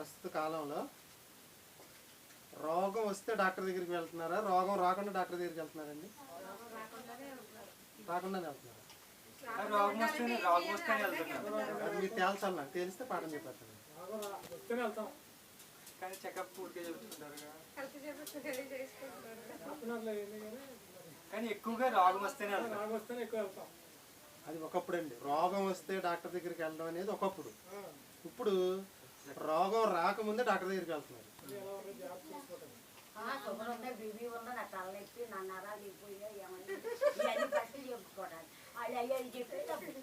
ప్రస్తుత కాలంలో రోగం వస్తే డాక్టర్ దగ్గరికి వెళ్తున్నారా? రోగం రాకుండా డాక్టర్ దగ్గరికి వెళ్తున్నారండి? రాకుండానే వెళ్తున్నారా? రోగం వస్తేనే రోగం వస్తేనే వెళ్తున్నాను అది మీరు తేల్చాలి నాకు. తెలిస్తే పాఠం చెప్పేస్తాను. వస్తేనే వెళ్తాం. కానీ ఎక్కువగా రోగం వస్తేనే వెళ్తాం. నాకు వస్తేనే ఎక్కువ వెళ్తాం. అది ఒకప్పుడు అండి రోగం వస్తే డాక్టర్ దగ్గరికి వెళ్ళడం అనేది ఒకప్పుడు. ఇప్పుడు రోగం రాకముందే డాక్టర్ దగ్గరికి వెళ్తున్నారు. ఇది ఎలా ఉందో జాగ్రత్త చూసుకోవటం షుగర్ ఉంది బీబీ ఉంది నా తలనొప్పి నా నరాలు ఇపోయా ఏమని ఇవన్నీ బట్టలు చెప్పుకోవడానికి. వాళ్ళు అయ్యో ఇది చెప్పేది అప్పుడు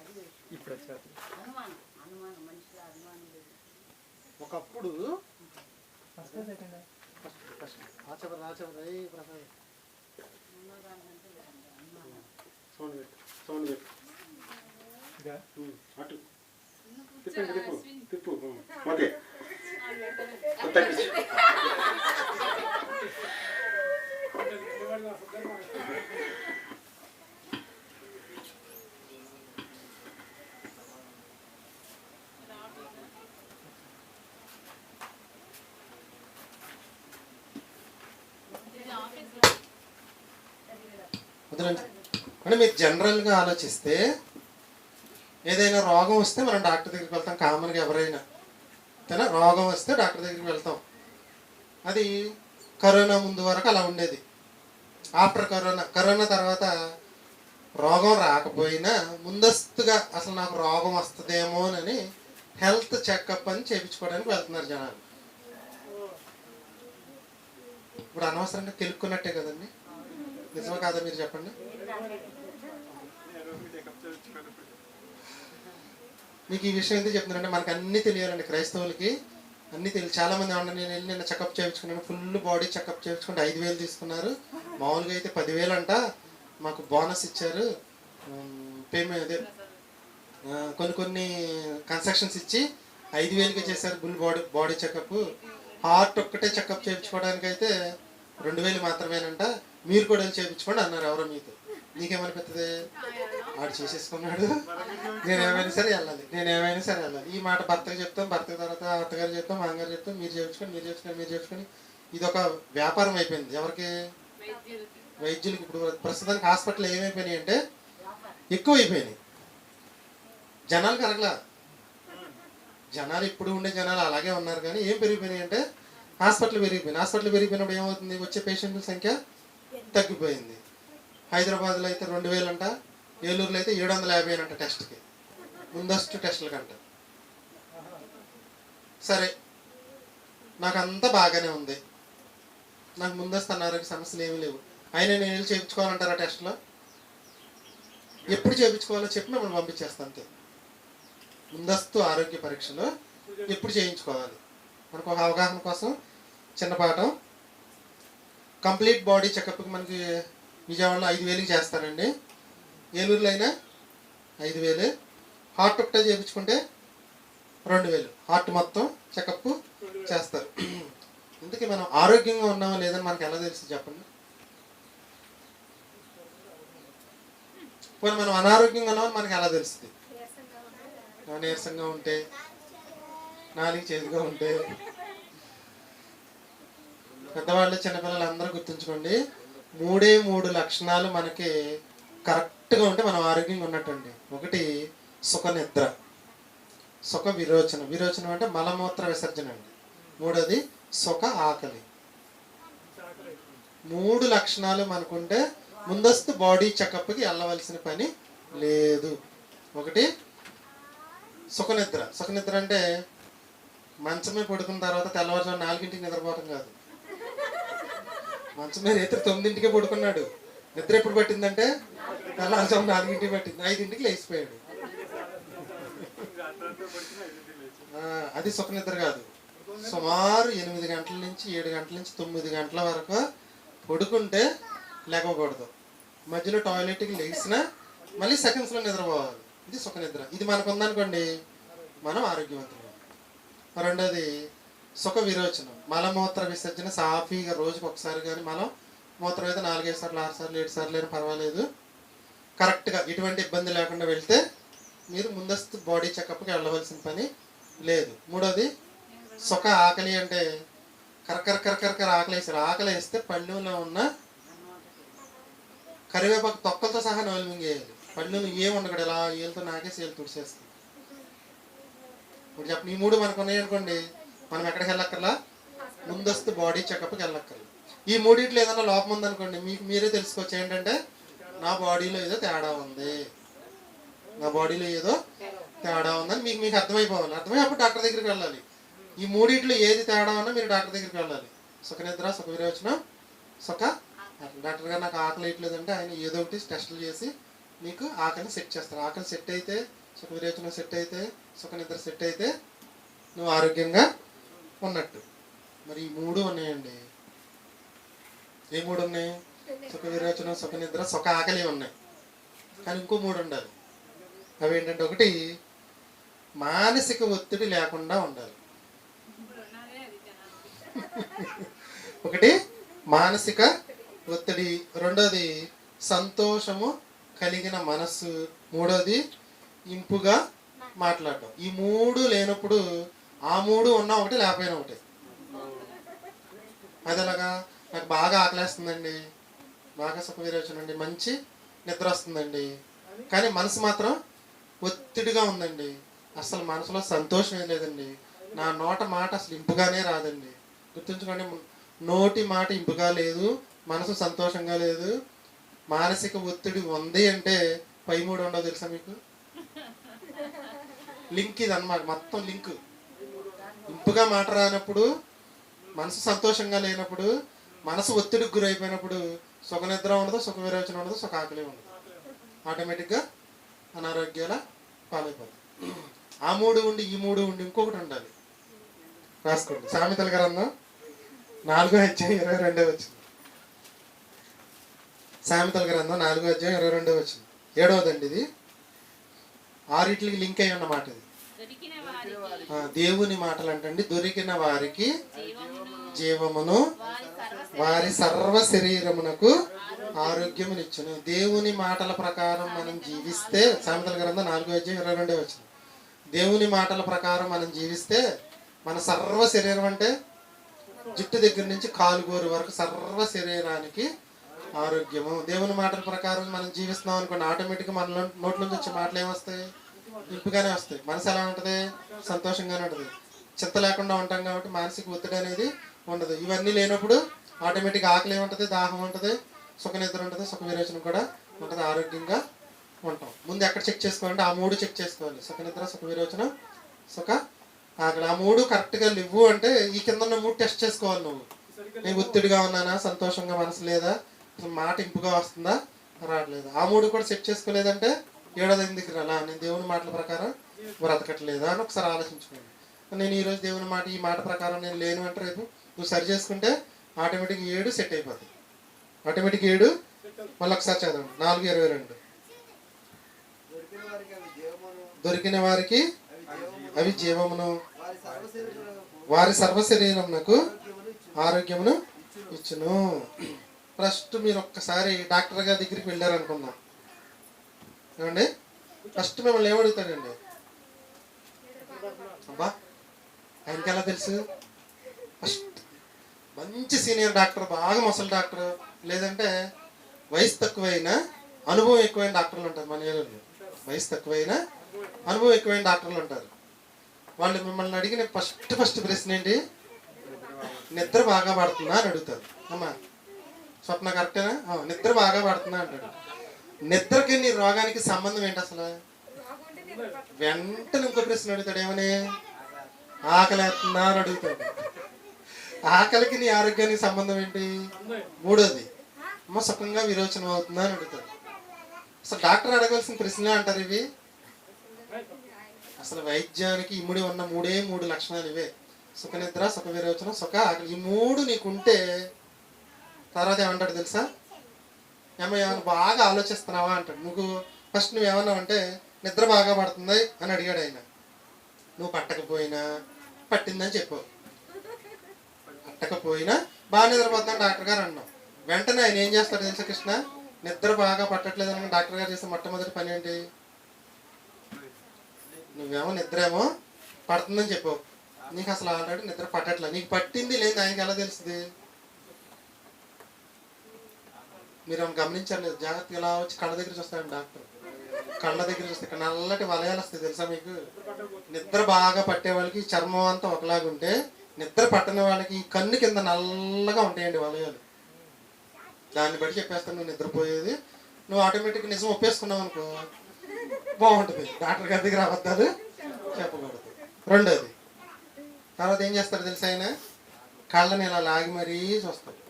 అది ఇప్పుడు వచ్చారు అనుమానం అనుమానం మనిషిలో అనుమానం లేదు. ఒకప్పుడు ఫస్ట్ సెకండ్? రాచవర రాచవర ఏ ప్రసాద్? సౌండ్ పెట్టు సౌండ్ పెట్టు. అటు. అంటే నిలబడి నా ఫుడ్ మనకి వదలండి అంటే మీరు జనరల్గా ఆలోచిస్తే ఏదైనా రోగం వస్తే మనం డాక్టర్ దగ్గరికి వెళ్తాం. కామన్గా ఎవరైనా అంతేనా రోగం వస్తే డాక్టర్ దగ్గరికి వెళ్తాం. అది కరోనా ముందు వరకు అలా ఉండేది. ఆఫ్టర్ కరోనా కరోనా తర్వాత రోగం రాకపోయినా ముందస్తుగా అసలు నాకు రోగం వస్తుందేమో అని హెల్త్ చెకప్ అని చేయించుకోవడానికి వెళ్తున్నారు జనాలు. ఇప్పుడు అనవసరంగా కెలుక్కున్నట్టే కదండి. నిజమే కాదా మీరు చెప్పండి? మీకు ఈ విషయం ఎందుకు చెప్తున్నానంటే మనకు అన్ని తెలియాలండి క్రైస్తవులకి. అన్ని తెలియదు చాలా మంది ఏమన్నా నేను వెళ్ళి నిన్న చెకప్ చేయించుకున్నాను. ఫుల్ బాడీ చెకప్ చేయించుకుంటే ఐదు వేలు తీసుకున్నారు. మామూలుగా అయితే పదివేలు అంట. మాకు బోనస్ ఇచ్చారు. పేమెంట్ అదే. కొన్ని కొన్ని కన్స్ట్రక్షన్స్ ఇచ్చి ఐదు వేలకి చేశారు full body body checkup heart ఒక్కటే చెకప్ చేయించుకోవడానికి అయితే రెండు వేలు మాత్రమేనంట. మీరు కూడా వెళ్ళి చేయించుకోండి అన్నారు ఎవరో మీతో. నీకేమనిపిస్తుంది వాడు చేసేసుకున్నాడు. నేను ఏమైనా సరే వెళ్ళాలి. నేను ఏమైనా సరే వెళ్ళాలి. ఈ మాట భర్తకు చెప్తాం భర్త తర్వాత అత్తగారు చెప్తాం మామగారు చెప్తాం మీరు చేయించుకొని మీరు చేయించుకొని మీరు చేర్చుకొని ఇది ఒక వ్యాపారం అయిపోయింది. ఎవరికి? వైద్యులకు. ఇప్పుడు ప్రస్తుతానికి హాస్పిటల్ ఏమైపోయినాయి అంటే ఎక్కువ అయిపోయినాయి జనాలు కరగలా జనాలు ఇప్పుడు ఉండే జనాలు అలాగే ఉన్నారు కానీ ఏం పెరిగిపోయినాయి అంటే హాస్పిటల్ పెరిగిపోయింది. హాస్పిటల్ పెరిగిపోయినప్పుడు ఏమవుతుంది? వచ్చే పేషెంట్ల సంఖ్య తగ్గిపోయింది. హైదరాబాద్లో అయితే రెండు వేలు ఏలూరులో అయితే ఏడు వందల యాభై అంట టెస్ట్కి. ముందస్తు టెస్టుల కంట. సరే. నాకు అంతా బాగానే ఉంది. నాకు ముందస్తు అనారోగ్య సమస్యలు ఏమీ లేవు. అయినా నేను వెళ్ళి చేయించుకోవాలంటారా టెస్ట్లో? ఎప్పుడు చేయించుకోవాలో చెప్పి మిమ్మల్ని పంపించేస్తాను అంతే. ముందస్తు ఆరోగ్య పరీక్షలు ఎప్పుడు చేయించుకోవాలి? మనకు ఒక అవగాహన కోసం చిన్న పాఠం. కంప్లీట్ బాడీ చెకప్కి మనకి విజయవాడలో ఐదు వేలకి చేస్తారండి. ఏలూరులో అయినా ఐదు వేలు. హార్ట్ ఒకటే చేయించుకుంటే రెండు వేలు. హార్ట్ మొత్తం చెకప్ చేస్తారు. అందుకే మనం ఆరోగ్యంగా ఉన్నామో లేదని మనకి ఎలా తెలుసు చెప్పండి. పోనీ మనం అనారోగ్యంగా ఉన్నామని మనకి ఎలా తెలుస్తుంది? నీరసంగా ఉంటే నాలుగు చేతిగా ఉంటే. పెద్దవాళ్ళు చిన్నపిల్లలు అందరూ గుర్తుంచుకోండి. మూడే మూడు లక్షణాలు మనకి కరెక్ట్గా ఉంటే మనం ఆరోగ్యంగా ఉన్నట్టండి. ఒకటి సుఖ నిద్ర సుఖ విరోచనం. విరోచనం అంటే మలమూత్ర విసర్జన అండి. మూడోది సుఖ ఆకలి. మూడు లక్షణాలు మనకుంటే ముందస్తు బాడీ చెకప్కి వెళ్ళవలసిన పని లేదు. ఒకటి సుఖనిద్ర. సుఖనిద్ర అంటే మంచమే పడుకున్న తర్వాత తెల్లవారుజాము నాలుగింటికి నిద్రపోవటం కాదు. మంచం మీద రాత్రి తొమ్మిదింటికే పడుకున్నాడు. నిద్ర ఎప్పుడు పట్టిందంటే? తెల్లవారుజాము నాలుగింటికి పట్టింది. ఐదింటికి లేచిపోయాడు. అది అది సుఖనిద్ర కాదు. సుమారు ఎనిమిది గంటల నుంచి ఏడు గంటల నుంచి తొమ్మిది గంటల వరకు పడుకుంటే లేకపోకూడదు మధ్యలో టాయిలెట్కి లేచినా మళ్ళీ సెకండ్స్లో నిద్రపోవాలి. ఇది సుఖ నిద్ర. ఇది మనకు ఉందనుకోండి మనం ఆరోగ్యవంతులు. రెండోది సుఖ విరోచనం. మలమూత్ర విసర్జన సాఫీగా రోజుకి ఒకసారి కానీ మనం మూత్రం అయితే నాలుగైదు సార్లు ఆరు సార్లు ఏడు సార్లు అయినా పర్వాలేదు. కరెక్ట్గా ఎటువంటి ఇబ్బంది లేకుండా వెళ్తే మీరు ముందస్తు బాడీ చెకప్కి వెళ్ళవలసిన పని లేదు. మూడోది సుఖ ఆకలి అంటే కరకర కరకరకర ఆకలి వేసారు ఆకలి వేస్తే పళ్ళులో ఉన్న కరివేపాకు తొక్కలతో సహా నోలు మింగేయాలి. పళ్ళును ఏం ఉండకూడదు. ఇలా ఏళ్ళతో నాకేసి ఏళ్ళు తుడిచేస్తుంది ఇప్పుడు చెప్పండి ఈ మూడు మనకు ఉన్నాయి అనుకోండి మనం ఎక్కడికి వెళ్ళక్కర్లా? ముందస్తు బాడీ చెకప్కి వెళ్ళక్కర్లా. ఈ మూడిట్లో ఏదైనా లోపం ఉందనుకోండి మీకు మీరే తెలుసుకోవచ్చు. ఏంటంటే నా బాడీలో ఏదో తేడా ఉంది. నా బాడీలో ఏదో తేడా ఉందని మీకు మీకు అర్థమైపోవాలి. అర్థమై అప్పుడు డాక్టర్ దగ్గరికి వెళ్ళాలి. ఈ మూడిట్లో ఏది తేడా ఉన్నా మీరు డాక్టర్ దగ్గరికి వెళ్ళాలి. సుఖ నిద్ర సుఖ విరోచనం సుఖ డాక్టర్ గారు నాకు ఆకలి వేయట్లేదంటే ఆయన ఏదో ఒకటి టెస్టులు చేసి మీకు ఆకలిని సెట్ చేస్తారు. ఆకలి సెట్ అయితే సుఖ విరోచనం సెట్ అయితే సుఖ నిద్ర సెట్ అయితే నువ్వు ఆరోగ్యంగా ఉన్నట్టు. మరి ఈ మూడు ఉన్నాయండి. ఏ మూడు ఉన్నాయి సుఖ విరోచనం సుఖ నిద్ర సుఖ ఆకలి ఉన్నాయి. కానీ ఇంకో మూడు ఉండాలి. అవి ఏంటంటే ఒకటి మానసిక ఒత్తిడి లేకుండా ఉండాలి. ఒకటి మానసిక ఒత్తిడి. రెండోది సంతోషము కలిగిన మనస్సు. మూడోది ఇంపుగా మాట్లాడటం. ఈ మూడు లేనప్పుడు ఆ మూడు ఉన్నా ఒకటి లేకపోయినా ఒకటి. అది ఎలాగా? నాకు బాగా ఆకలేస్తుందండి. బాగా సుఖ మంచి నిద్ర వస్తుందండి. కానీ మనసు మాత్రం ఒత్తిడిగా ఉందండి. అసలు మనసులో సంతోషం ఏం లేదండి. నా నోట మాట అసలు ఇంపుగానే రాదండి. గుర్తుంచుకోండి నోటి మాట ఇంపుగా లేదు మనసు సంతోషంగా లేదు. మానసిక ఒత్తిడి ఉంది అంటే పై మూడు ఉండవు తెలుసా మీకు? లింక్ ఇది అన్నమాట మొత్తం లింక్. ఇంపుగా మాట రానప్పుడు మనసు సంతోషంగా లేనప్పుడు మనసు ఒత్తిడికి గురైపోయినప్పుడు సుఖ నిద్ర ఉండదు సుఖ విరోచన ఉండదు సుఖ ఆకలి ఉండదు. ఆటోమేటిక్గా అనారోగ్యాల పాలైపోతుంది ఆ మూడు ఉండి ఈ మూడు ఉండి ఇంకొకటి ఉండాలి. రాసుకోండి. సామెతల గ్రంథం నాలుగో అధ్యాయం ఇరవై రెండో వచ్చింది సామెతల గ్రంథం నాలుగో అధ్యాయం ఇరవై రెండో వచ్చింది ఏడవదండి ఇది? ఆరిట్లకి లింక్ అయి ఉన్న మాట ఇది. దేవుని మాటలు అంటండి దొరికిన వారికి జీవమును వారి సర్వ శరీరమునకు ఆరోగ్యమునిచ్చును. దేవుని మాటల ప్రకారం మనం జీవిస్తే సామెతల గ్రంథం నాలుగో అధ్యాయం ఇరవై రెండే వచ్చింది దేవుని మాటల ప్రకారం మనం జీవిస్తే మన సర్వ శరీరం అంటే జుట్టు దగ్గర నుంచి కాలుగోరు వరకు సర్వ శరీరానికి ఆరోగ్యము. దేవుని మాటల ప్రకారం మనం జీవిస్తున్నాం అనుకోండి ఆటోమేటిక్గా మన నోట్ల నుంచి వచ్చే మాటలు ఏమొస్తాయి ఇంపుగానే వస్తాయి. మనసు ఎలా ఉంటుంది? సంతోషంగానే ఉంటుంది. చింత లేకుండా ఉంటాం కాబట్టి మానసిక ఒత్తిడి అనేది ఉండదు. ఇవన్నీ లేనప్పుడు ఆటోమేటిక్ ఆకలి ఉంటుంది దాహం ఉంటుంది సుఖ నిద్ర ఉంటుంది సుఖ విరోచనం కూడా ఉంటుంది ఆరోగ్యంగా ఉంటాం. ముందు ఎక్కడ చెక్ చేసుకోవాలంటే ఆ మూడు చెక్ చేసుకోవాలి. సుఖ నిద్ర సుఖ విరోచనం సుఖ ఆకలి. ఆ మూడు కరెక్ట్గా లేవు అంటే ఈ కింద ఉన్న మూడు టెస్ట్ చేసుకోవాలి నువ్వు. నేను ఒత్తిడిగా ఉన్నానా సంతోషంగా మనసు లేదా మాట ఇంపుగా వస్తుందా రావట్లేదు. ఆ మూడు కూడా సెట్ చేసుకోలేదంటే ఏడాది రాలా నేను దేవుని మాటల ప్రకారం బ్రతకట్లేదా అని ఒకసారి ఆలోచించుకోండి. నేను ఈరోజు దేవుని మాట ఈ మాట ప్రకారం నేను లేను అంటే రేపు నువ్వు సరి చేసుకుంటే ఆటోమేటిక్ ఏడు సెట్ అయిపోతుంది ఆటోమేటిక్ ఏడు మళ్ళీ ఒకసారి చదవండి. నాలుగు ఇరవై రెండు. దొరికిన వారికి అవి జీవమును వారి సర్వశరీరులకు వారి ఆరోగ్యమును ఆరోగ్యమును ఇచ్చును. ఫస్ట్ మీరు ఒక్కసారి డాక్టర్ గారి దగ్గరికి వెళ్ళారనుకుందాం. ఏమండి? ఫస్ట్ మిమ్మల్ని ఏమడుగుతాడండి అబ్బా ఆయనకి ఎలా తెలుసు? ఫస్ట్ మంచి సీనియర్ డాక్టర్ బాగా ముసలి డాక్టర్ లేదంటే వయసు తక్కువైన అనుభవం ఎక్కువైన డాక్టర్లు ఉంటారు మన ఏళ్ళలో వయసు తక్కువైన అనుభవం ఎక్కువైన డాక్టర్లు ఉంటారు. వాళ్ళు మిమ్మల్ని అడిగిన ఫస్ట్ ఫస్ట్ ప్రశ్న ఏంటి? నిద్ర బాగా పడుతుందా అని అడుగుతారు. అమ్మా స్వప్న కరెక్టేనా? నిద్ర బాగా పడుతుందా అంటాడు నిద్రకి నీ రోగానికి సంబంధం ఏంటి అసలు? వెంటనే ఇంకో ప్రశ్న అడుగుతాడు ఏమని? ఆకలేస్తుందా అని అడుగుతాడు. ఆకలికి నీ ఆరోగ్యానికి సంబంధం ఏంటి? మూడోది అమ్మ సుఖంగా విరోచనం అవుతుందా అని అడుగుతాడు. అసలు డాక్టర్ అడగవలసిన ప్రశ్నలే అంటారు ఇవి. అసలు వైద్యానికి ఇముడి ఉన్న మూడే మూడు లక్షణాలు ఇవే. సుఖ నిద్ర సుఖ విరోచనం సుఖ ఆకలి. ఈ మూడు నీకుంటే తర్వాత ఏమంటాడు తెలుసా? ఏమో ఏమైనా బాగా ఆలోచిస్తున్నావా అంటాడు. నువ్వు ఫస్ట్ నువ్వు ఏమన్నావు అంటే నిద్ర బాగా పడుతుంది అని అడిగాడు ఆయన. నువ్వు పట్టకపోయినా పట్టిందని చెప్పావు. పట్టకపోయినా బాగా నిద్రపోతున్నావు డాక్టర్ గారు అన్నాం. వెంటనే ఆయన ఏం చేస్తాడు తెలుసా కృష్ణ? నిద్ర బాగా పట్టట్లేదని డాక్టర్ గారు చేసిన మొట్టమొదటి పని ఏంటి? నువ్వేమో నిద్ర ఏమో పడుతుందని చెప్పావు. నీకు అసలు ఆల్రెడీ నిద్ర పట్టట్లేదు నీకు పట్టింది లేదు ఆయనకి ఎలా తెలుస్తుంది? మీరు ఏమైనా గమనించారు లేదు? జాగ్రత్తగా ఇలా వచ్చి కళ్ళ దగ్గర చూస్తాడు డాక్టర్. కళ్ళ దగ్గర చూస్తే నల్లటి వలయాలు వస్తాయి తెలుసా మీకు? నిద్ర బాగా పట్టే వాళ్ళకి చర్మం అంతా ఒకలాగా ఉంటే నిద్ర పట్టని వాళ్ళకి కన్ను కింద నల్లగా ఉంటాయండి వలయాలు. దాన్ని బట్టి చెప్పేస్తాను నువ్వు నిద్రపోయేది. నువ్వు ఆటోమేటిక్ నిజం ఒప్పేసుకున్నావు అనుకో బాగుంటుంది. డాక్టర్ గారి దగ్గర అబద్ధాలు చెప్పకూడదు. రెండోది తర్వాత ఏం చేస్తారు తెలుసా ఆయన? కళ్ళని ఇలా లాగి మరీ చూస్తాడు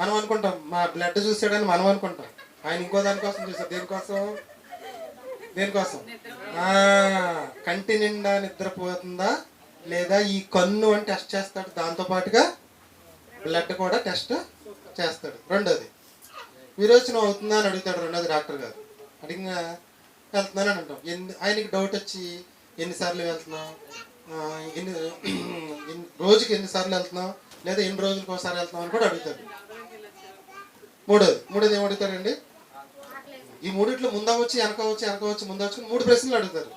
మనం అనుకుంటాం మా బ్లడ్ చూసాడని మనం అనుకుంటాం. ఆయన ఇంకో దానికోసం చూసాడు. దేనికోసం? దేనికోసం? కంటి నిండా నిద్రపోతుందా? లేదా ఈ కన్ను అని టెస్ట్ చేస్తాడు దాంతో పాటుగా బ్లడ్ కూడా టెస్ట్ చేస్తాడు. రెండోది విరోచనం అవుతుందా అని అడుగుతాడు రెండోది డాక్టర్ గారు. అడిగిన వెళ్తున్నాను అని అంటాం. ఎన్ని ఆయనకి డౌట్ వచ్చి ఎన్నిసార్లు వెళ్తున్నాం ఎన్ని రోజుకి ఎన్నిసార్లు వెళ్తున్నాం లేదా ఎన్ని రోజులకు ఒకసారి వెళ్తున్నాం అని కూడా అడుగుతాడు. మూడోది మూడోది ఏమి అడుగుతారండి ఈ మూడిట్లో ముందవచ్చు వెనకవచ్చు వెనకవచ్చు ముందవచ్చు మూడు ప్రశ్నలు అడుగుతారు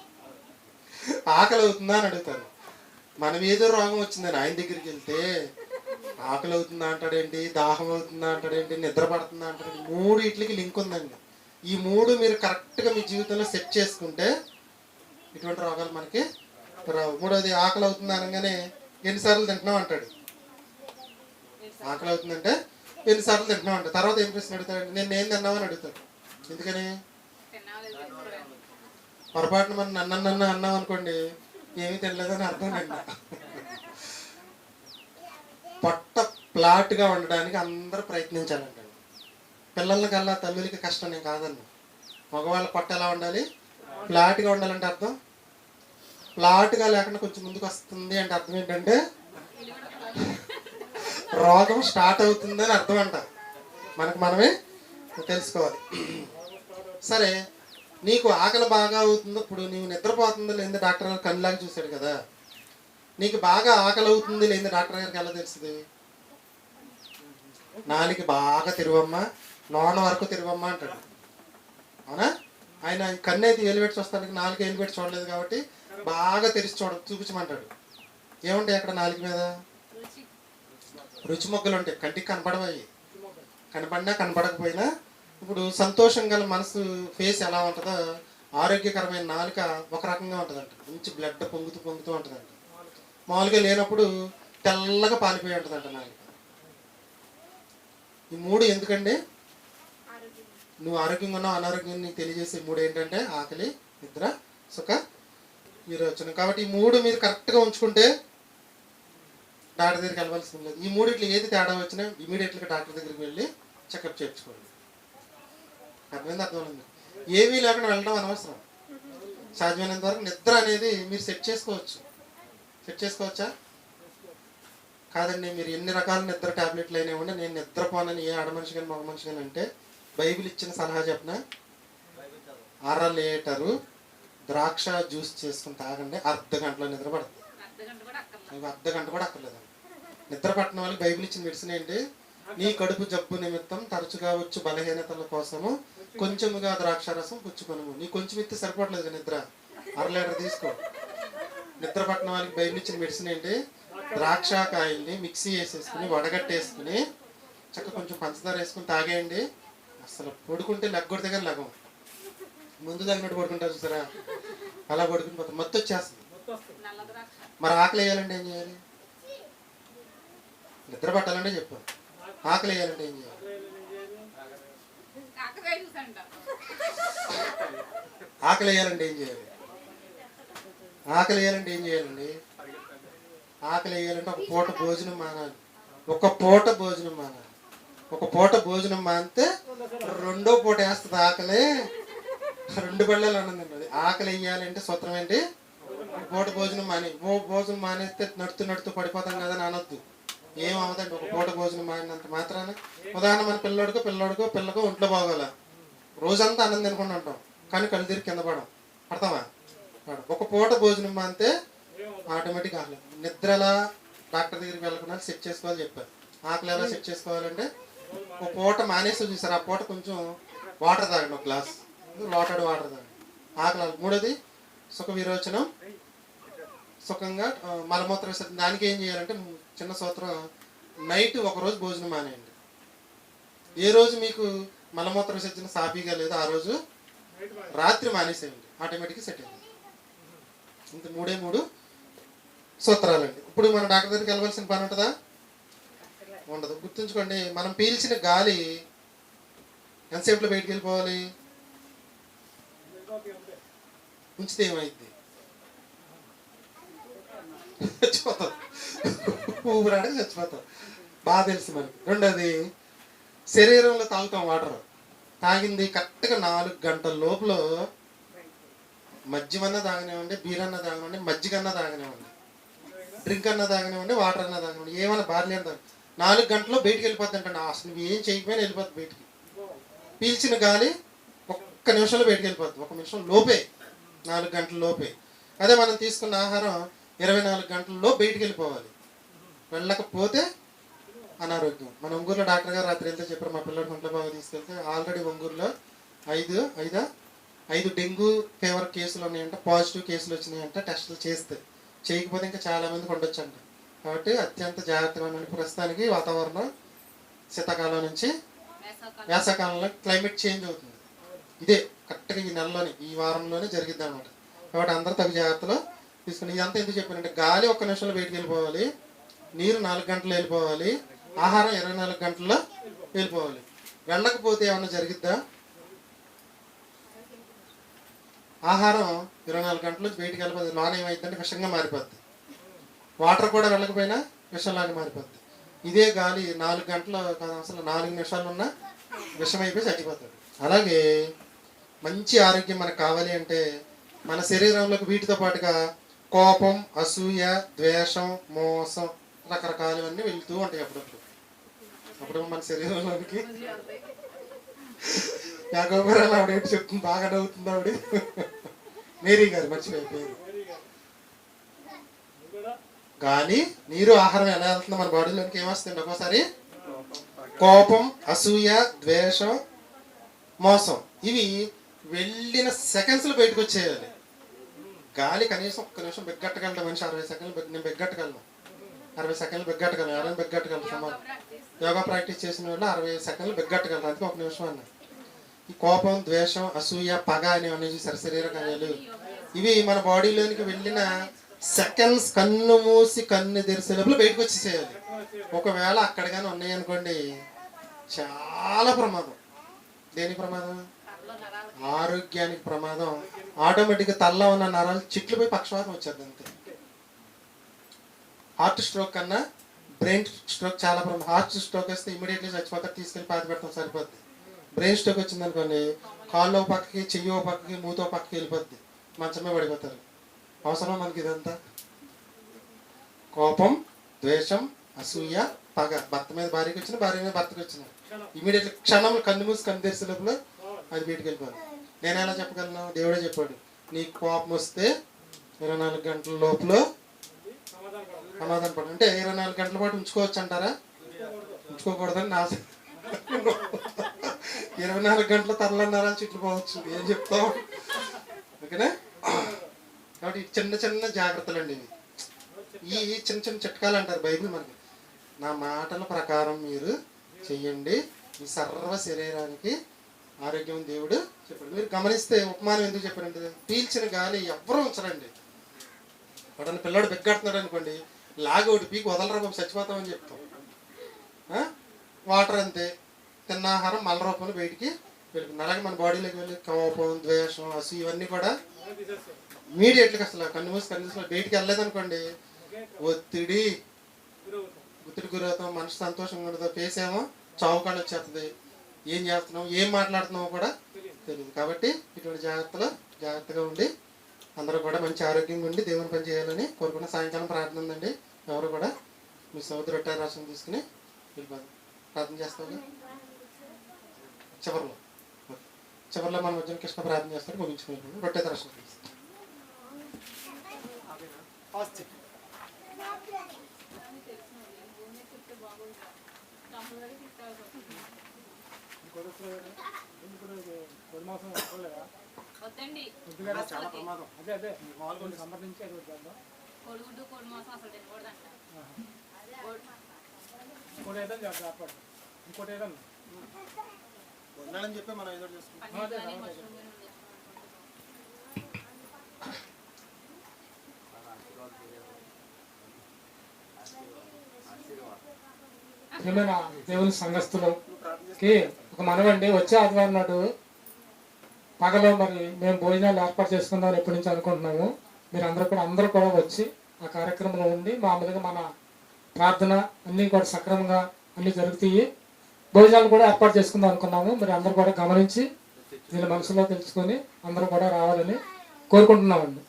ఆకలి అవుతుందా అని అడుగుతారు మనం ఏదో రోగం వచ్చిందని ఆయన దగ్గరికి వెళ్తే ఆకలి అవుతుందా అంటాడేంటి దాహం అవుతుందా అంటాడేంటి నిద్ర పడుతుందా అంటాడేంటి మూడు ఇట్లకి లింక్ ఉందండి. ఈ మూడు మీరు కరెక్ట్గా మీ జీవితంలో సెట్ చేసుకుంటే ఇటువంటి రోగాలు మనకి రావు. మూడోది ఆకలి అవుతుందా అనగానే ఎన్నిసార్లు తింటున్నావు అంటాడు. ఆకలి అవుతుందంటే ఎన్నిసార్లు తింటున్నావు అంటాడు. తర్వాత ఏం ప్రశ్న అడుగుతాడు నేను ఏం తిన్నావు? అని అడుగుతాడు. ఎందుకని. పొరపాటున మనం నన్ను నన్ను అన్నాం అనుకోండి ఏమీ తినలేదని అర్థం అండి పొట్ట ప్లాట్గా ఉండడానికి అందరూ ప్రయత్నించాలండి. పిల్లలకల్లా తల్లులకి కష్టం నేను కాదన్న. మగవాళ్ళ పొట్ట ఎలా ఉండాలి? ఫ్లాట్గా ఉండాలంటే అర్థం? ఫ్లాట్గా లేకుండా కొంచెం ముందుకు వస్తుంది అంటే అర్థం ఏంటంటే రోగం స్టార్ట్ అవుతుందని అర్థం అంట. మనకు మనమే తెలుసుకోవాలి. సరే నీకు ఆకలి బాగా అవుతుందో ఇప్పుడు నీవు నిద్రపోతుందో లేదో డాక్టర్ గారు కన్నులాగా చూశాడు కదా. నీకు బాగా ఆకలి అవుతుంది లేదా డాక్టర్ గారికి ఎలా తెలుస్తుంది? నాలికి బాగా తిరువమ్మా లోన వరకు తిరువమ్మా అంటాడు. అవునా? ఆయన కన్ను అయితే ఏలిపెట్టి చూస్తానికి నాలుగు ఏలిపెట్టి చూడలేదు కాబట్టి బాగా తెరిచి చూడ చూపించమంటాడు. ఏముంటాయి అక్కడ నాలుగు మీద? రుచి మొగ్గలు ఉంటాయి. కంటికి కనపడవవి కనపడినా కనపడకపోయినా ఇప్పుడు సంతోషం గల మనసు ఫేస్ ఎలా ఉంటుందో ఆరోగ్యకరమైన నాలుక ఒక రకంగా ఉంటుందంట. మంచి బ్లడ్ పొంగుతూ పొంగుతూ ఉంటుందంట. మామూలుగా లేనప్పుడు తెల్లగా పాలిపోయి ఉంటుందంట నాలుక. ఈ మూడు ఎందుకండి? నువ్వు ఆరోగ్యంగా ఉన్నావు అనారోగ్యం నీకు తెలియజేసే మూడు ఏంటంటే ఆకలి నిద్ర సుఖ విరోచనం. కాబట్టి ఈ మూడు మీరు కరెక్ట్గా ఉంచుకుంటే డాక్టర్ దగ్గరికి వెళ్ళవలసింది లేదు. ఈ మూడిట్లో ఏది తేడా వచ్చినా ఇమీడియట్గా డాక్టర్ దగ్గరికి వెళ్ళి చెకప్ చేయించుకోండి. అర్థమైంది? అర్థమైంది? ఏమీ లేకుండా వెళ్ళడం అనవసరం. సాధ్యమైనంత వరకు నిద్ర అనేది మీరు సెట్ చేసుకోవచ్చు. సెట్ చేసుకోవచ్చా? కాదండి మీరు ఎన్ని రకాల నిద్ర టాబ్లెట్లు అయినా ఉంటే నేను నిద్రపోనని ఏ ఆడమనిషి కానీ మగ మనిషి కానీ అంటే బైబిల్ ఇచ్చిన సలహా చెప్పిన? అర లీటరు ద్రాక్ష జ్యూస్ చేసుకుని తాగండి అర్ధ గంటలో నిద్ర పడుతుంది. అర్ధ గంట కూడా అక్కర్లేదు నీకు అర్ధ గంట కూడా అక్కర్లేదండి. నిద్ర పట్టిన వాళ్ళకి బైబిల్ ఇచ్చిన మెడిసిన్ ఏంటి? నీ కడుపు జబ్బు నిమిత్తం తరచుగా వచ్చు బలహీనతల కోసము కొంచెముగా ద్రాక్షారసం పుచ్చుకొను నీ కొంచెం ఇస్తే సరిపోవట్లేదు కదా నిద్ర? అర లీటర్ తీసుకో. నిద్ర పట్టిన వాళ్ళకి బైబిల్ ఇచ్చిన మెడిసిన్ ఏంటి? ద్రాక్షకాయల్ని మిక్సీ వేసేసుకుని వడగట్టేసుకుని చక్క కొంచెం పంచదార వేసుకుని తాగేయండి. అసలు పడుకుంటే లెగ్గొడితే దగ్గర లగం. ముందు తగినట్టు పడుకుంటారు చూసారా? అలా పడుకుని పోతాం. మొత్తం వచ్చేస్తుంది. మరి ఆకలి వేయాలంటే ఏం చేయాలి? నిద్ర పట్టాలంటే చెప్పు. ఆకలి వేయాలంటే ఏం చేయాలి? ఆకలి వేయాలంటే ఏం చేయాలి? ఆకలి వేయాలంటే ఏం చేయాలండి? ఆకలి వేయాలంటే ఒక పూట భోజనం మానాలి. ఒక పూట భోజనం మానాలి. ఒక పూట భోజనం మానితే రెండో పూట వేస్తుంది ఆకలి. రెండు పళ్ళలు అన్నదండి అది ఆకలి వేయాలంటే సూత్రం ఏంటి? ఒక పూట భోజనం మానే ఓ భోజనం మానేస్తే నడుతూ నడుతూ పడిపోతాం కదా అని అనొద్దు ఏం ఒక పూట భోజనం మాడినంత మాత్రాన ఉదాహరణ మన పిల్లోడికో పిల్లోడికో పిల్లకో ఒంట్లో బాగోలా. రోజంతా అన్నం తినకుండా ఉంటాం. కానీ కళ్ళు తిరిగి కింద పడం పడతామా ఒక పూట భోజనం మానితే ఆటోమేటిక్ ఆకలి. నిద్ర ఎలా డాక్టర్ దగ్గరికి వెళ్ళకుండా సెట్ చేసుకోవాలి చెప్పారు. ఆకలి ఎలా సెట్ చేసుకోవాలంటే ఒక పూట మానేసి చూసారు. ఆ పూట కొంచెం వాటర్ తాగండి ఒక గ్లాస్. వాటర్ వాటర్ తాగండి. ఆకలి. మూడోది సుఖ విరోచనం. సుఖంగా మలమూత్ర విసర్జన దానికి ఏం చేయాలంటే చిన్న సూత్రం నైట్ ఒక రోజు భోజనం మానేయండి. ఏ రోజు మీకు మలమూత్ర విసర్జన సాఫీగా లేదో ఆ రోజు రాత్రి మానేసేయండి. ఆటోమేటిక్గా సెట్ అయింది. ఇంత మూడే మూడు సూత్రాలండి. ఇప్పుడు మన డాక్టర్ దగ్గరికి వెళ్ళవలసిన పని ఉంటుందా? ఉండదు. గుర్తుంచుకోండి మనం పీల్చిన గాలి ఎంతసేపులో బయటికి వెళ్ళిపోవాలి? ఉంచితే ఏమైంది చచ్చిపోతాం ఊపిరాడికి చచ్చిపోతాం. బాగా తెలుసు మనకి. రెండోది శరీరంలో తాగుతాం వాటర్. తాగింది కరెక్ట్గా నాలుగు గంటల లోపల మద్యమన్నా తాగనివ్వండి బీర్ అన్నా తాగనివ్వండి మజ్జిగన్నా తాగనివ్వండి డ్రింక్ అన్నా తాగనివ్వండి వాటర్ అన్నా తాగనివ్వండి ఏమన్నా బార్లీ అన్నా నాలుగు గంటల్లో బయటికి వెళ్ళిపోతుంటండి అసలు నువ్వు ఏం చేయకపోయినా వెళ్ళిపోతుంది బయటికి. పీల్చిన గాలి ఒక్క నిమిషంలో బయటికి వెళ్ళిపోతుంది ఒక నిమిషం లోపే. నాలుగు గంటల లోపే. అదే మనం తీసుకున్న ఆహారం ఇరవై నాలుగు గంటల్లో బయటికి వెళ్ళిపోవాలి. వెళ్ళకపోతే అనారోగ్యం. మన ఒంగూరులో డాక్టర్ గారు రాత్రి వెళ్తే చెప్పారు మా పిల్లలు గుంట్ల బాగా తీసుకెళ్తే ఆల్రెడీ ఒంగూరులో ఐదు ఐదా? ఐదు డెంగ్యూ ఫీవర్ కేసులు ఉన్నాయంట పాజిటివ్ కేసులు వచ్చినాయంట టెస్టులు చేస్తే. చేయకపోతే ఇంకా చాలామందికి ఉండొచ్చంట కాబట్టి అత్యంత జాగ్రత్తగా ఉన్న ప్రస్తుతానికి వాతావరణం శీతాకాలం నుంచి వేసవకాలంలో క్లైమేట్ చేంజ్ అవుతుంది. ఇదే కరెక్ట్గా ఈ నెలలోనే ఈ వారంలోనే జరిగిద్ది అనమాట కాబట్టి అందరూ తగు జాగ్రత్తలు తీసుకుని ఇదంతా ఎందుకు చెప్పానంటే గాలి ఒక్క నిమిషంలో బయటకు వెళ్ళిపోవాలి నీరు నాలుగు గంటలు వెళ్ళిపోవాలి ఆహారం ఇరవై నాలుగు గంటల్లో వెళ్ళిపోవాలి. వెళ్ళకపోతే ఏమన్నా జరిగిద్దా? ఆహారం ఇరవై నాలుగు గంటలు బయటికి వెళ్ళిపోతుంది లోన ఏమైందంటే విషంగా మారిపోద్ది. వాటర్ కూడా వెళ్ళకపోయినా విషంలాగా మారిపోద్ది. ఇదే గాలి నాలుగు గంటలు కాదు అసలు నాలుగు నిమిషాలు ఉన్న విషం అయిపోయి చచ్చిపోతాడు. అలాగే మంచి ఆరోగ్యం మనకు కావాలి అంటే మన శరీరంలోకి వీటితో పాటుగా కోపం అసూయ ద్వేషం మోసం రకరకాలవన్నీ వెళ్తూ ఉంటాయి అప్పుడప్పుడు. అప్పుడు మన శరీరంలోనికి. యాగోపురాలు ఆవిడ ఏంటి చెప్తుంది? బాగా నవ్వుతుంది ఆవిడ. మేరీ గారు మర్చిపోయిపోయింది కానీ నీరు ఆహారం ఎలా వెళ్తుందో మన బాడీలోకి ఏమొస్తుంది? ఒక్కోసారి కోపం అసూయ ద్వేషం మోసం. ఇవి వెళ్ళిన సెకండ్స్లో బయటకు వచ్చేయాలి. గాలి కనీసం ఒక్క నిమిషం బెగ్గట్టగలడు మనిషి అరవై సెకండ్లు నేను బెగ్గట్టగలను. అరవై సెకండ్లు బెగ్గట్టగలను. ఎవరైనా బెగ్గట్టగలరు సుమారు యోగా ప్రాక్టీస్ చేసిన వాళ్ళు అరవై సెకండ్లు బెగ్గట్టగలరు. అందుకే ఒక నిమిషం అన్న. ఈ కోపం ద్వేషం అసూయ పగ అనేవన్నీ చూసారు. శరీర కార్యాలు ఇవి మన బాడీలోనికి వెళ్ళిన సెకండ్స్ కన్ను మూసి కన్ను తెరిసే లోపల బయటకు వచ్చేసేయాలి. ఒకవేళ అక్కడ కానీ ఉన్నాయనుకోండి చాలా ప్రమాదం. దేని ప్రమాదం? ఆరోగ్యానికి ప్రమాదం. ఆటోమేటిక్గా తల్ల ఉన్న నరాలు చిట్లు పోయి పక్షవాతం వచ్చేది అంతే. హార్ట్ స్ట్రోక్ కన్నా బ్రెయిన్ స్ట్రోక్ చాలా ప్రమాదం. హార్ట్ స్ట్రోక్ వస్తే ఇమీడియట్లీ చచ్చిపోతారు తీసుకెళ్ళి పాతి పెడతాం సరిపోద్ది. బ్రెయిన్ స్ట్రోక్ వచ్చింది అనుకోండి కాళ్ళు పక్కకి చెయ్యి ఒక పక్కకి మూతో పక్కకి వెళ్ళిపోద్ది. మంచమే పడిపోతారు. అవసరం మనకి ఇదంతా? కోపం ద్వేషం అసూయ పగ. భర్త మీద భార్యకి వచ్చిన భార్య మీద భర్తకి వచ్చిన. ఇమీడియట్లీ క్షణంలో కన్ను మూసి కన్ను తెరిసే లోపల అది బయటికి వెళ్ళిపోవాలి. నేను ఎలా చెప్పగలను? దేవుడే చెప్పాడు. నీకు కోపం వస్తే ఇరవై నాలుగు గంటల లోపల సమాధానం పడు. అంటే ఇరవై నాలుగు గంటల పాటు ఉంచుకోవచ్చు అంటారా? ఉంచుకోకూడదని నా ఇరవై నాలుగు గంటల తరలన్నారా? చిట్లు పోవచ్చు ఏం చెప్తాం ఓకేనా? కాబట్టి చిన్న చిన్న జాగ్రత్తలు అండి ఇవి. ఈ చిన్న చిన్న చిట్కాలు అంటారు బైబిల్ మనకి. నా మాటల ప్రకారం మీరు చెయ్యండి. ఈ సర్వ శరీరానికి ఆరోగ్యం దేవుడు చెప్పాడు. మీరు గమనిస్తే ఉపమానం ఎందుకు చెప్పారంటే పీల్చిన గాలి ఎవ్వరూ ఉంచరండి. వాడని పిల్లడు బిగ్గడుతున్నాడు అనుకోండి లాగి ఒకటి పీకి వదలరా బాబు చచ్చిపోతామని చెప్తాం. వాటర్ అంతే. తిన్న ఆహారం మల రూపంలో బయటికి వెళ్ళిపోతుంది. అలాగే మన బాడీలోకి వెళ్ళి కోపం ద్వేషం అసు ఇవన్నీ కూడా అదే ఇమీడియట్గా అసలు కన్ను మూసి కన్ను మూసి బయటికి వెళ్ళలేదు అనుకోండి ఒత్తిడి. ఒత్తిడి గురవుతాం మనసు సంతోషంగా ఉండదు ఫేస్ ఏమో చౌకాలు వచ్చేస్తుంది ఏం చేస్తున్నాం ఏం మాట్లాడుతున్నామో కూడా తెలియదు కాబట్టి ఇటువంటి జాగ్రత్తలు జాగ్రత్తగా ఉండి అందరూ కూడా మంచి ఆరోగ్యంగా ఉండి దేవుని పని చేయాలని కోరుకున్న సాయంకాలం ప్రార్థన ఉందండి. ఎవరు కూడా మీ సోదరు రొట్టె రాసం తీసుకుని వెళ్ళిపోదు ప్రార్థన చేస్తాం చివరిలో. చివరిలో మన మధ్యన కృష్ణ ప్రార్థన చేస్తారు ముగించుకుని రొట్టె దర్శనం తీసుకుంటాం వద్దండి. కొద్దిగా చాలా ప్రమాదం. అదే అదే. మామూలుగా సంబంధించి అది వద్దాం కోడిగుడ్డు కోడి మాంసం అసలు తినకూడదంట. కోడి- ఇంకోటి ఏదైనా చేద్దాం ఏర్పాటు. ఇంకోటి ఏదైనా. ఉండాలని చెప్పి మనం చేసుకుంటాం. ప్రియమైన దేవుని సంఘస్థులకి ఒక మనవండి వచ్చే ఆదివారం నాడు పగలో మరి మేము భోజనాలు ఏర్పాటు చేసుకుందాం ఎప్పటి నుంచి అనుకుంటున్నాము. మీరు అందరూ కూడా అందరూ కూడా వచ్చి ఆ కార్యక్రమంలో ఉండి మామూలుగా మన ప్రార్థన అన్నీ కూడా సక్రమంగా అన్నీ జరుగుతాయి. భోజనాలు కూడా ఏర్పాటు చేసుకుందాం అనుకున్నాము. మరి అందరూ కూడా గమనించి దీని మనసులో తెలుసుకొని అందరూ కూడా రావాలని కోరుకుంటున్నామండి.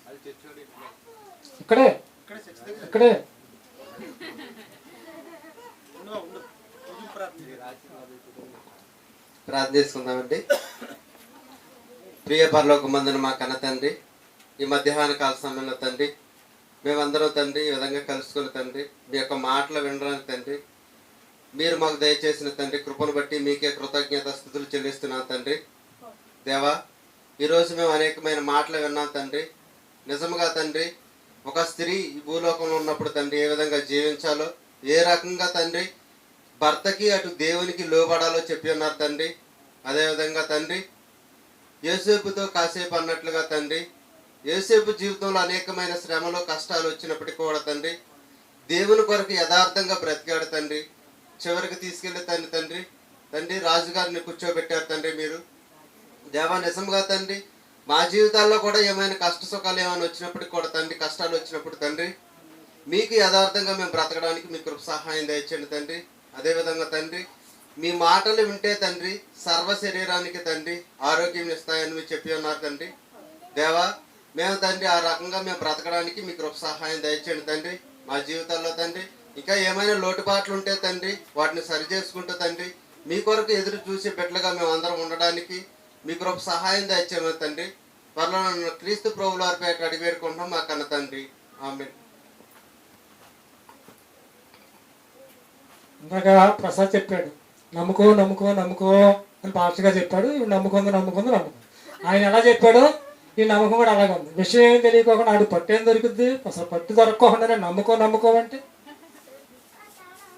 ఇక్కడే? ఇక్కడే చర్చ్ దగ్గర ఇక్కడే ఉండు, ఉండు. కొంచెం ప్రార్థన చేసుకుందామండి. ప్రియ పరలోక మందున మా కన్న తండ్రి ఈ మధ్యాహ్న కాల సమయంలో తండ్రి మేమందరం తండ్రి ఈ విధంగా కలుసుకుని తండ్రి మీ యొక్క మాటలు వినడానికి తండ్రి మీరు మాకు దయచేసిన తండ్రి కృపను బట్టి మీకే కృతజ్ఞత స్థుతులు చెల్లిస్తున్నాం తండ్రి. దేవా ఈరోజు మేము అనేకమైన మాటలు విన్నాం తండ్రి. నిజముగా తండ్రి ఒక స్త్రీ భూలోకంలో ఉన్నప్పుడు తండ్రి ఏ విధంగా జీవించాలో ఏ రకంగా తండ్రి భర్తకి అటు దేవునికి లోబడాలో చెప్పి ఉన్నారు తండ్రి. అదేవిధంగా తండ్రి యేసేపుతో కాసేపు అన్నట్లుగా తండ్రి యేసేపు జీవితంలో అనేకమైన శ్రమలు కష్టాలు వచ్చినప్పటికీ కూడా తండ్రి దేవుని కొరకు యథార్థంగా బ్రతికాడు తండ్రి. చివరికి తీసుకెళ్ళి తండ్రి తండ్రి తండ్రి రాజుగారిని కూర్చోబెట్టారు తండ్రి మీరు. దేవా నిజంగా తండ్రి మా జీవితాల్లో కూడా ఏమైనా కష్ట సుఖాలు ఏమైనా వచ్చినప్పటికి కూడా తండ్రి కష్టాలు వచ్చినప్పుడు తండ్రి మీకు యథార్థంగా మేము బ్రతకడానికి మీకు కృప సహాయం దయచండి తండ్రి. అదేవిధంగా తండ్రి మీ మాటలు వింటే తండ్రి సర్వ శరీరానికి తండ్రి ఆరోగ్యం ఇస్తాయని మీరు చెప్పి ఉన్నారు తండ్రి. దేవా మేము తండ్రి ఆ రకంగా మేము బ్రతకడానికి మీ కృప సహాయం దయచేయండి తండ్రి. మా జీవితాల్లో తండ్రి ఇంకా ఏమైనా లోటుపాట్లు ఉంటే తండ్రి వాటిని సరి చేసుకుంటూ తండ్రి మీ కొరకు ఎదురు చూసే బిడ్డలుగా మేము అందరం ఉండడానికి మీ కృప సహాయం దయచేయమని తండ్రి. త్వరలో క్రీస్తు ప్రభుల వారి పేట అడిగి వేడుకుంటున్నాం మా కన్న తండ్రి. ఆమె ఇందాక ప్రసాద్ చెప్పాడు నమ్ముకో నమ్ముకో నమ్ముకో అని పాస్టర్గా చెప్పాడు ఈ నమ్ముకుంది నమ్ముకుంది నమ్ముకుంది. ఆయన ఎలా చెప్పాడో ఈ నమ్మకం కూడా అలాగే ఉంది. విషయం ఏం తెలియకోకుండా ఆడు పట్టు ఏం దొరుకుద్ది? అసలు పట్టు దొరకకుండా నమ్ముకో నమ్ముకోమంటే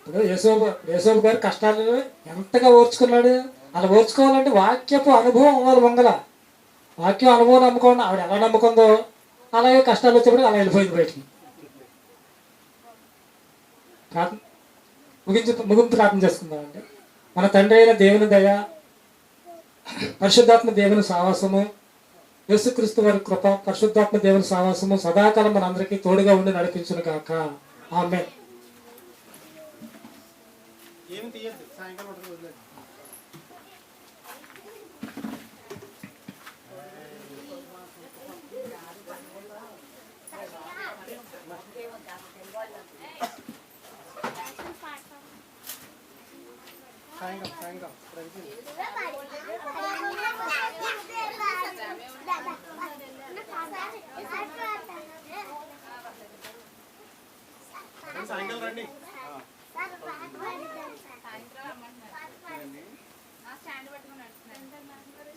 ఇప్పుడు యేసోబు యేసోబు గారు కష్టాలు ఎంతగా ఓర్చుకున్నాడు? అలా ఓర్చుకోవాలంటే వాక్యపు అనుభవం అవ్వాలి వంగల వాక్యం అనుభవం నమ్ముకోండి ఆవిడ ఎలా నమ్ముకుందో అలాగే కష్టాలు వచ్చేప్పుడు అలా వెళ్ళిపోయింది బయటికి. ప్రార్థన ముగించు ముగింపు ప్రార్థన చేసుకుందామండి. మన తండ్రి అయిన దేవుని దయ పరిశుద్ధాత్మ దేవుని సావాసము యేసుక్రీస్తు వారి కృప పరిశుద్ధాత్మ దేవుని సావాసము సదాకాలం మనందరికీ తోడుగా ఉండి నడిపించును కాక ఆమె ఏమి తీయద్దు సాయంకాలం సాయంకాలం సాయంకాలం. సాయంకాలం రండి.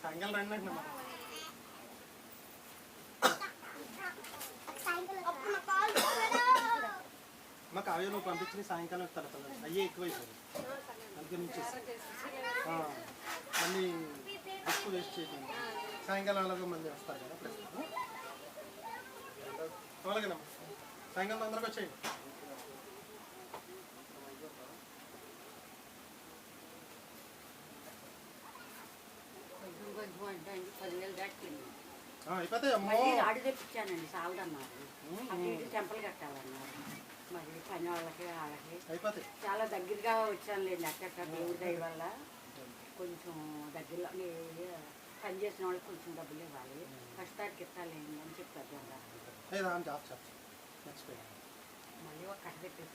సాయంకాలం రండి అంటున్నా. మా కావ్య నువ్వు పంపించిన సాయంకాలం తర్వాత అయ్యే ఎక్కువైపోయింది అందుకే నుంచి మళ్ళీ ఎక్కువ వేస్ట్ చేయకండి సాయంకాలం అలాగే మళ్ళీ వస్తారు కదా ప్రస్తుతం. అలాగేనమ్మా సాయంకాలం తొందరగా వచ్చేయండి. అయిపోతాయి అమ్మో. రాడు తెప్పించానండి సాలదన్నారు చెంపలు కట్టాలన్నారు. మరి పని వాళ్ళకి. వాళ్ళకి చాలా దగ్గరగా వచ్చానులేండి అక్కడ దేవుడి దయ వల్ల. కొంచెం దగ్గరలో పని చేసిన వాళ్ళకి కొంచెం డబ్బులు ఇవ్వాలి. ఫస్ట్ తారీఖు ఇస్తాలేండి అని చెప్పారు మళ్ళీ ఒక కట్ట పెట్టేసి